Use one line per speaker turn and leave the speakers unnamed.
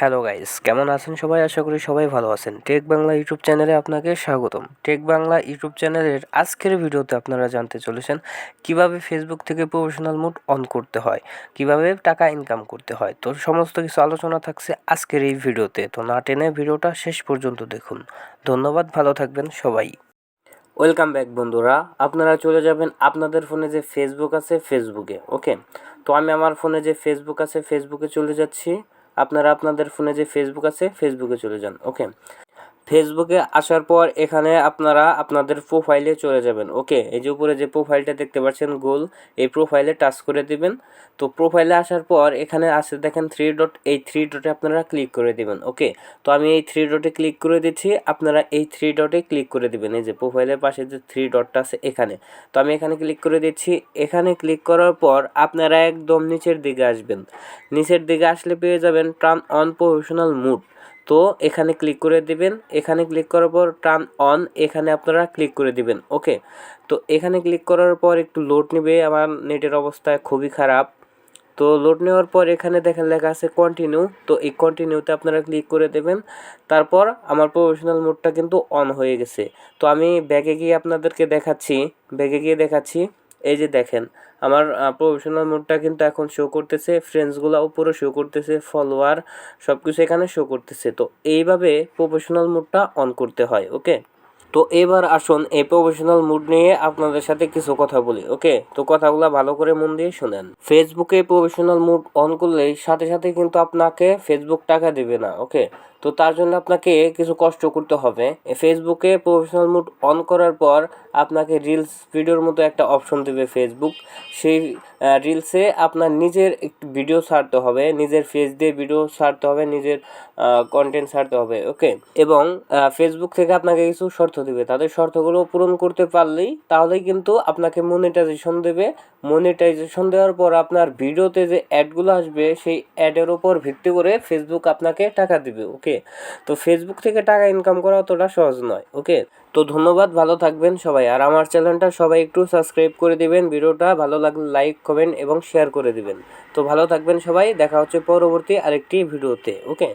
Hello guys কেমন আছেন সবাই? আশা করি সবাই ভালো আছেন। টেক বাংলা ইউটিউব চ্যানেলে আপনাকে স্বাগতম। টেক বাংলা ইউটিউব চ্যানেলের আজকের ভিডিওতে আপনারা জানতে চলেছেন কীভাবে ফেসবুক থেকে প্রফেশনাল মোড অন করতে হয়, কীভাবে টাকা ইনকাম করতে হয়। তো সমস্ত কিছু আলোচনা থাকছে আজকের এই ভিডিওতে। তো না টেনে ভিডিওটা শেষ পর্যন্ত দেখুন। ধন্যবাদ, ভালো থাকবেন সবাই। ওয়েলকাম ব্যাক বন্ধুরা। আপনারা চলে যাবেন আপনাদের ফোনে যে ফেসবুক আছে ফেসবুকে ওকে তো আমি আমার ফোনে যে ফেসবুক আছে ফেসবুকে চলে যাচ্ছি। আপনারা আপনাদের ফোনে যে ফেসবুক আছে ফেসবুকে চলে যান ওকে ফেসবুকে আসার পর এখানে আপনারা আপনাদের প্রোফাইলে চলে যাবেন ওকে এই যে উপরে যে প্রোফাইলটা দেখতে পাচ্ছেন, গোল, এই প্রোফাইলে টাচ করে দিবেন। তো প্রোফাইলে আসার পর এখানে আসে দেখেন থ্রি ডট এই থ্রি ডটে আপনারা ক্লিক করে দিবেন ওকে তো আমি এই থ্রি ডটে ক্লিক করে দিচ্ছি, আপনারা এই থ্রি ডটে ক্লিক করে দিবেন, এই যে প্রোফাইলের পাশে যে থ্রি ডটটা আছে এখানে। তো আমি এখানে ক্লিক করে দিচ্ছি, এখানে ক্লিক করার পর আপনারা একদম নিচের দিকে আসবেন। নিচের দিকে আসলে পেয়ে যাবেন টার্ন অন প্রফেশনাল মুড তো এখানে ক্লিক করে দিবেন। এখানে ক্লিক করার পর টার্ন অন এখানে আপনারা ক্লিক করে দিবেন ওকে তো এখানে ক্লিক করার পর একটু লোড নেবে, আমার নেটের অবস্থা খুবই খারাপ। তো লোড নেওয়ার পর এখানে দেখেন লেখা আছে কন্টিনিউ তো এই কন্টিনিউতে আপনারা ক্লিক করে দেবেন। তারপর আমার প্রফেশনাল মোডটা কিন্তু অন হয়ে গেছে। তো আমি ব্যাগে গিয়ে আপনাদেরকে দেখাচ্ছি ব্যাগে গিয়ে দেখাচ্ছি। এই যে দেখেন আমার প্রফেশনাল মোডটা কিন্তু এখন শো করতেছে ফ্রেন্ডসগুলো উপরে শো করতেছে ফলোয়ার সব কিছু এখানে শো করতেছে। তো এইভাবে প্রফেশনাল মোডটা অন করতে হয় ওকে তো এবার আসুন এই প্রফেশনাল মুড নিয়ে আপনাদের সাথে কিছু কথা বলি ওকে তো কথাগুলো ভালো করে মন দিয়ে শুনেন। ফেসবুকে প্রফেশনাল মুড অন করলে সাথে সাথে কিন্তু আপনাকে ফেসবুক টাকা দেবে না ওকে তো তার জন্য আপনাকে কিছু কষ্ট করতে হবে। ফেসবুকে প্রফেশনাল মুড অন করার পর আপনাকে রিলস ভিডিওর মতো একটা অপশন দেবে ফেসবুক সেই রিলসে আপনার নিজের একটু ভিডিও ছাড়তে হবে, নিজের ফেস দিয়ে ভিডিও ছাড়তে হবে, নিজের কন্টেন্ট ছাড়তে হবে ওকে এবং ফেসবুক থেকে আপনাকে কিছু শর্ত দেবে। তাদের শর্তগুলো পূরণ করতে পারলেই, তাহলেই কিন্তু আপনাকে মনিটাইজেশন দেবে। মনিটাইজেশন দেওয়ার পর আপনার ভিডিওতে যে অ্যাডগুলো আসবে, সেই অ্যাডের ওপর ভিত্তি করে ফেসবুক আপনাকে টাকা দিবে ওকে তো ফেসবুক থেকে টাকা ইনকাম করা অতটা সহজ নয় ওকে তো ধন্যবাদ, ভালো থাকবেন সবাই। আর আমার চ্যানেলটা সবাই একটু সাবস্ক্রাইব করে দিবেন। ভিডিওটা ভালো লাগলে লাইক কমেন্ট এবং শেয়ার করে দিবেন। তো ভালো থাকবেন সবাই, দেখা হচ্ছে পরবর্তী আরেকটি ভিডিওতে ওকে